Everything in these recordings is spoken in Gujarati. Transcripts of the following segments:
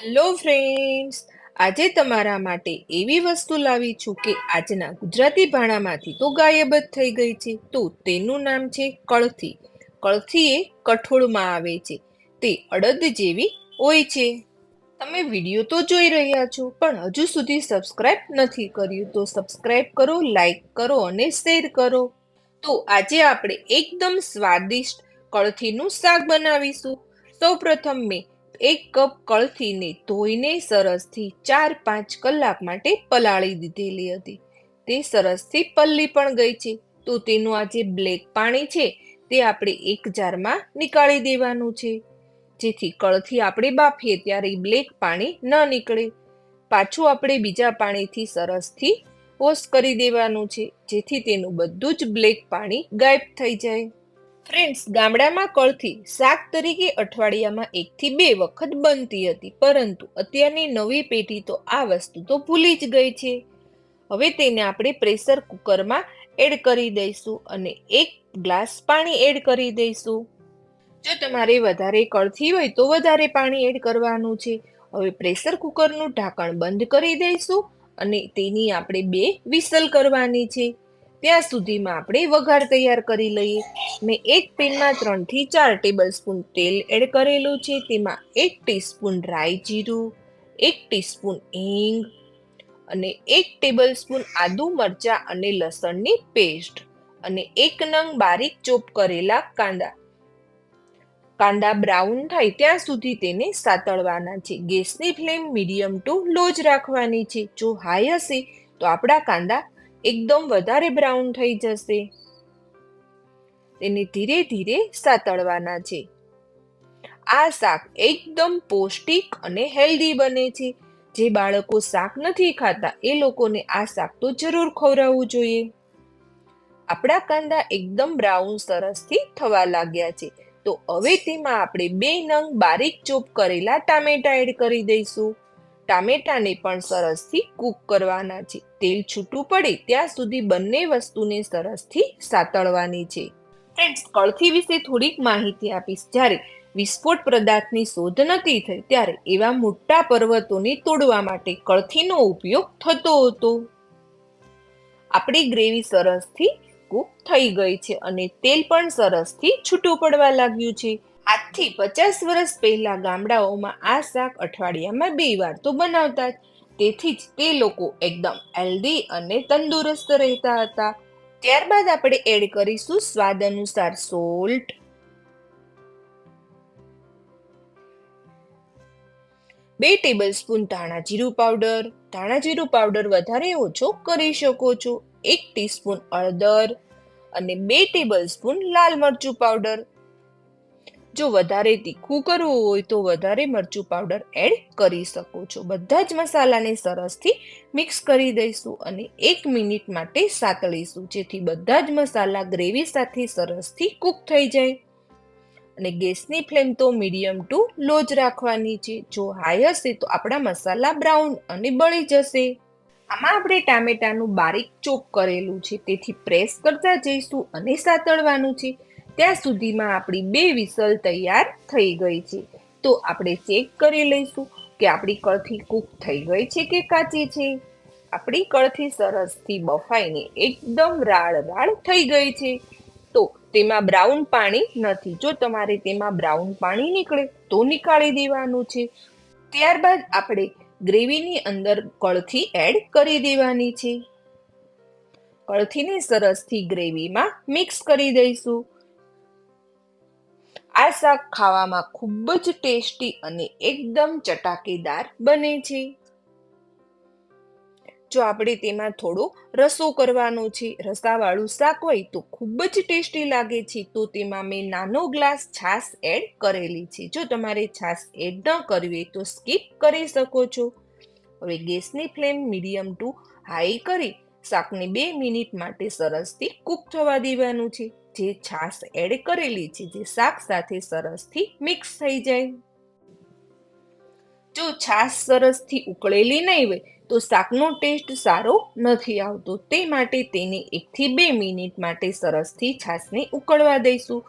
હેલો ફ્રેન્ડ્સ આજે તમારા માટે એવી વસ્તુ લાવી છું કે આજના ગુજરાતી ભાણામાંથી તો ગાયબ જ થઈ ગઈ છે. તો તેનું નામ છે કળથી. કળથી એ કઠોળમાં આવે છે. તે અડદ જેવી હોય છે. તમે વીડિયો તો જોઈ રહ્યા છો, પણ હજુ સુધી સબસ્ક્રાઇબ નથી કર્યું, તો સબસ્ક્રાઇબ કરો લાઈક કરો અને શેર કરો. તો આજે આપણે એકદમ સ્વાદિષ્ટ કળથીનું શાક બનાવીશું. સૌપ્રથમ મેં એક કપ કળથીને ધોઈને સરસથી ચાર પાંચ કલાક માટે પલાળી દીધેલી હતી. તે સરસથી પલ્લી પણ ગઈ છે. તો તેનું આ જે બ્લેક પાણી છે તે આપણે એક જારમાં નીકાળી દેવાનું છે. જેથી કળથી આપણે બાફીએ ત્યારે બ્લેક પાણી ન નીકળે. પાછું આપણે બીજા પાણીથી સરસથી વોશ કરી દેવાનું છે. જેથી તેનું બધું જ બ્લેક પાણી ગાયબ થઈ જાય. ફ્રેન્ડ્સ ગામડામાં કળથી શાક તરીકે અઠવાડિયામાં એકથી બે વખત બનતી હતી, પરંતુ અત્યારની નવી પેઢી તો આ વસ્તુ તો ભૂલી જ ગઈ છે. હવે તેને આપણે પ્રેશર કુકરમાં એડ કરી દઈશું અને એક ગ્લાસ પાણી એડ કરી દઈશું. જો તમારે વધારે કળથી હોય તો વધારે પાણી એડ કરવાનું છે. હવે પ્રેશર કુકરનું ઢાંકણ બંધ કરી દઈશું અને તેની આપણે બે વિસલ કરવાની છે. ત્યાં સુધીમાં આપણે વઘાર તૈયાર કરી લઈએ. મેં એક પેનમાં ત્રણથી ચાર ટેબલ સ્પૂન તેલ એડ કરેલું છે. તેમાં એક ટીસ્પૂન રાઈ જીરું, એક ટીસ્પૂન હિંગ અને એક ટેબલ સ્પૂન આદુ મરચાં અને લસણની પેસ્ટ અને એક નંગ બારીક ચોપ કરેલા કાંદા. કાંદા બ્રાઉન થાય ત્યાં સુધી તેને સાતળવાના છે. ગેસની ફ્લેમ મીડિયમ ટુ લો જ રાખવાની છે. જો હાઈ હશે તો આપણા કાંદા એકદમ વધારે બ્રાઉન થઈ જશે. તેને ધીરે ધીરે સાતળવાના છે. આ શાક એકદમ પૌષ્ટિક અને હેલ્ધી બને છે. જે બાળકો શાક નથી ખાતા, એ લોકોને આ શાક તો જરૂર ખવડાવવું જોઈએ. આપણા કાંદા એકદમ બ્રાઉન સરસથી થવા લાગ્યા છે. તો હવે તેમાં આપણે બે નંગ બારીક ચોપ કરેલા ટામેટા એડ કરી દઈશું. ટામેટાને પણ સરસથી કૂક કરવાના છે. તેલ છૂટું પડે ત્યાં સુધી બંને વસ્તુને સરસથી સાતળવાની છે. ફ્રેન્ડ્સ કળથી વિશે થોડીક માહિતી આપીશ. જ્યારે વિસ્ફોટ પદાર્થની શોધ નથી થઈ, ત્યારે એવા મોટા પર્વતોને તોડવા માટે કળથીનો ઉપયોગ થતો હતો. આપણી ગ્રેવી સરસથી કૂક થઈ ગઈ છે અને તેલ પણ સરસથી છૂટું પડવા લાગ્યું છે. આજથી પચાસ વર્ષ પહેલા ગામડાઓમાં આ શાક અઠવાડિયામાં બે વાર તો બનાવતા જ. તેથી જ તે લોકો એકદમ હેલ્ધી અને તંદુરસ્ત રહેતા હતા. ત્યારબાદ આપણે એડ કરીશું સ્વાદ અનુસાર સોલ્ટ. બે ટેબલ સ્પૂન ધાણા જીરું પાવડર. ધાણા જીરું પાવડર વધારે ઓછો કરી શકો છો. એક ટીસ્પૂન હળદર અને બે ટેબલ સ્પૂન લાલ મરચું પાવડર. જો વધારે તીખું કરવું હોય તો વધારે મરચું પાવડર એડ કરી શકો છો. બધા જ મસાલાને સરસથી મિક્સ કરી દઈશું અને એક મિનિટ માટે સાતળીશું, જેથી બધા જ મસાલા ગ્રેવી સાથે સરસથી કૂક થઈ જાય. અને ગેસની ફ્લેમ તો મીડિયમ ટુ લો જ રાખવાની છે. જો હાઈ હશે તો આપણા મસાલા બ્રાઉન અને બળી જશે. આમાં આપણે ટામેટાનું બારીક ચોપ કરેલું છે. તેથી પ્રેસ કરતા જઈશું અને સાતળવાનું છે. ત્યાં સુધીમાં આપણી બે વિસલ તૈયાર થઈ ગઈ છે. તો આપણે ચેક કરી લઈશું કે આપણી કળથી કૂક થઈ ગઈ છે કે કાચી છે. આપણી કળથી સરસથી બફાઈને એકદમ રાળ રાળ થઈ ગઈ છે. તો તેમાં બ્રાઉન પાણી નથી. જો તમારે તેમાં બ્રાઉન પાણી નીકળે તો નીકાળી દેવાનું છે. ત્યારબાદ આપણે ગ્રેવીની અંદર કળથી એડ કરી દેવાની છે. કળથીને સરસથી ગ્રેવીમાં મિક્સ કરી દઈશું. આ શાક ખાવામાં ખૂબ જ ટેસ્ટી અને એકદમ ચટાકેદાર બને છે. જો આપણે તેમાં થોડો રસો કરવાનો છે, રસાવાળું શાક હોય તો ખૂબ જ ટેસ્ટી લાગે છે, તો તેમાં મેં નાનો ગ્લાસ છાશ એડ કરેલી છે. જો તમારે છાશ એડ ન કરવી તો સ્કીપ કરી શકો છો. હવે ગેસની ફ્લેમ મીડિયમ ટુ હાઈ કરી શાકને બે મિનિટ માટે સરસથી કૂક થવા દેવાનું છે. જે છાશ એડ કરેલી છે, જે શાક સાથે સરસથી મિક્સ થઈ જાય. જો છાશ સરસથી ઉકળેલી નહીં હોય, તો શાકનો ટેસ્ટ સારો નથી આવતો. તે માટે તેને એકથી બે મિનિટ માટે સરસથી છાશને ઉકળવા દઈશું.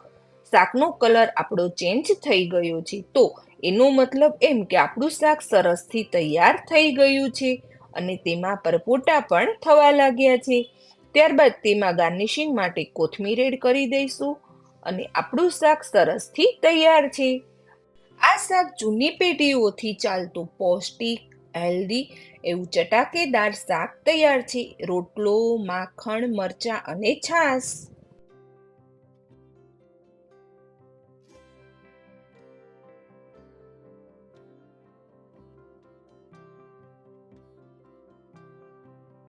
શાકનો કલર આપણો ચેન્જ થઈ ગયો છે. તો એનો મતલબ એમ કે આપણું શાક સરસથી તૈયાર થઈ ગયું છે અને તેમાં પરપોટા પણ થવા લાગ્યા છે. ત્યારબાદ તેમાં ગાર્નિશિંગ માટે કોથમીર એડ કરી દઈશું અને આપણું શાક સરસથી તૈયાર છે. આ શાક જૂની પેઢીઓથી ચાલતું પૌષ્ટિક, હેલ્ધી એવું ચટાકેદાર શાક તૈયાર છે. રોટલો, માખણ, મરચાં અને છાશ.